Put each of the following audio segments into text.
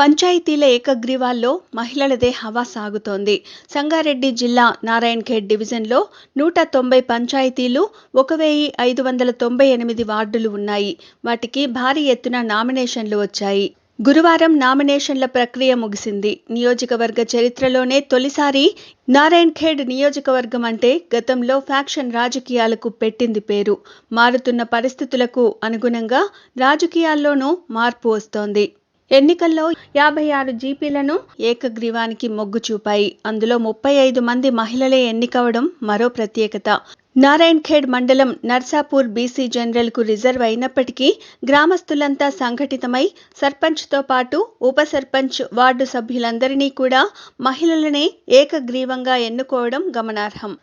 పంచాయతీల ఏకగ్రీవాల్లో మహిళలదే హవా సాగుతోంది. సంగారెడ్డి జిల్లా నారాయణఖేడ్ డివిజన్లో నూట తొంభై పంచాయతీలు ఒక వెయ్యి ఐదు వందల తొంభై ఎనిమిది వార్డులు ఉన్నాయి. వాటికి భారీ ఎత్తున నామినేషన్లు వచ్చాయి. గురువారం నామినేషన్ల ప్రక్రియ ముగిసింది. నియోజకవర్గ చరిత్రలోనే తొలిసారి నారాయణఖేడ్ నియోజకవర్గం అంటే గతంలో ఫ్యాక్షన్ రాజకీయాలకు పెట్టింది పేరు. మారుతున్న పరిస్థితులకు అనుగుణంగా రాజకీయాల్లోనూ మార్పు వస్తోంది. ఎన్నికల్లో యాభై ఆరు జీపీలను ఏకగ్రీవానికి మొగ్గు చూపాయి. అందులో ముప్పై ఐదు మంది మహిళలే ఎన్నికవడం మరో ప్రత్యేకత. నారాయణఖేడ్ మండలం నర్సాపూర్ బీసీ జనరల్కు రిజర్వ్ అయినప్పటికీ గ్రామస్తులంతా సంఘటితమై సర్పంచ్తో పాటు ఉప సర్పంచ్ వార్డు సభ్యులందరినీ కూడా మహిళలనే ఏకగ్రీవంగా ఎన్నుకోవడం గమనార్హం.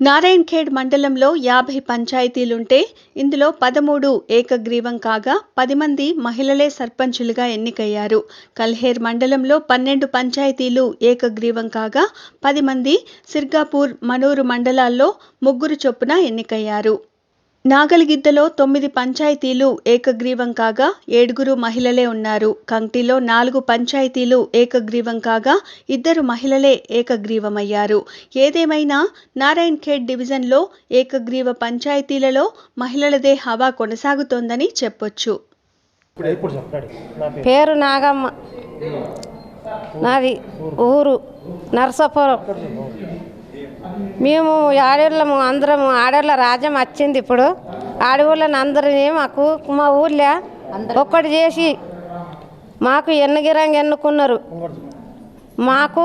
నారాయణఖేడ్ మండలంలో యాభై పంచాయతీలుంటే ఇందులో పదమూడు ఏకగ్రీవం కాగా పది మంది మహిళలే సర్పంచులుగా ఎన్నికయ్యారు. కల్హేర్ మండలంలో పన్నెండు పంచాయతీలు ఏకగ్రీవం కాగా పది మంది సిర్గాపూర్ మనూరు మండలాల్లో ముగ్గురు చొప్పున ఎన్నికయ్యారు. నాగలిగిద్దలో తొమ్మిది పంచాయతీలు ఏకగ్రీవం కాగా ఏడుగురు మహిళలే ఉన్నారు. కంగ్టిలో నాలుగు పంచాయతీలు ఏకగ్రీవం కాగా ఇద్దరు మహిళలే ఏకగ్రీవమయ్యారు. ఏదేమైనా నారాయణఖేడ్ డివిజన్లో ఏకగ్రీవ పంచాయతీలలో మహిళలదే హవా కొనసాగుతోందని చెప్పొచ్చు. పేరు పేరు నాగమ్మ. నాది ఊరు నరసాపురం. మేము ఆడవాళ్ళము అందరం ఆడవాళ్ళ రాజ్యం వచ్చింది ఇప్పుడు. ఆడవాళ్ళని అందరినీ మాకు మా ఊర్లో ఒక్కటి చేసి మాకు ఎన్నగిరంగా ఎన్నుకున్నారు. మాకు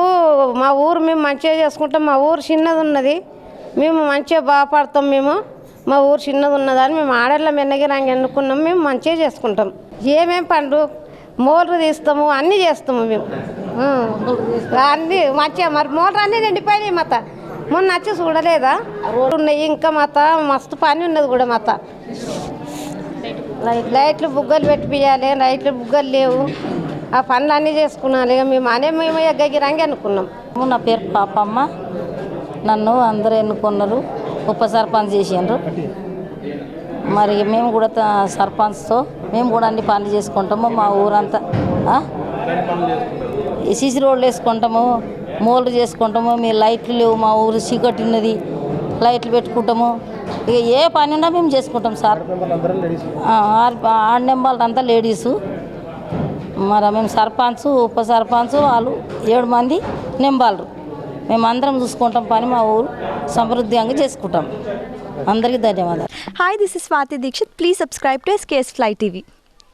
మా ఊరు మేము మంచిగా చేసుకుంటాం మా ఊరు చిన్నది ఉన్నది. మేము మంచిగా బాగుపడతాం మేము మా ఊరు చిన్నది ఉన్నదని మేము ఆడళ్ళం ఎన్నగిరంగా ఎన్నుకున్నాం మేము మంచిగా చేసుకుంటాం. ఏమేం పండు మోటార్ తీస్తాము అన్నీ చేస్తాము మేము. అన్నీ మంచిగా మరి మోటార్ అన్నీ నిండిపోయినాయి మత. మొన్న వచ్చి చూడలేదా? రోడ్డు ఉన్నాయి ఇంకా మత మస్తు పని ఉన్నది కూడా మత. లైట్లు బుగ్గలు పెట్టిపియాలి లైట్లు బుగ్గలు లేవు. ఆ పనులు అన్నీ చేసుకున్నాను ఇక మేము అనే మేము ఎగ్గగిరంగి అనుకున్నాం. నా పేరు పాపమ్మ. నన్ను అందరూ ఎన్నుకున్నారు ఉప సర్పంచ్ చేసిండ్రు. మరి మేము కూడా త- సర్పంచ్తో మేము కూడా అన్ని పనులు చేసుకుంటాము మా ఊరంతా. ఆ? సిసి రోడ్లు వేసుకుంటాము. మోళ్ళు చేసుకుంటాము. మీ లైట్లు లేవు మా ఊరు చీకటి ఉన్నది. లైట్లు పెట్టుకుంటాము. ఇక ఏ పని ఉన్నా మేము చేసుకుంటాం సార్. ఆరు ఆరు నెంబర్లు అంతా లేడీసు. మరి మేము సర్పంచ్ ఉప సర్పంచ్ వాళ్ళు ఏడు మంది నెంబాలరు మేము అందరం చూసుకుంటాం పని మా ఊరు సమృద్ధిగా చేసుకుంటాం. అందరికీ ధన్యవాదాలు. Hi this is Swathi Dikshit please subscribe to SKS fly TV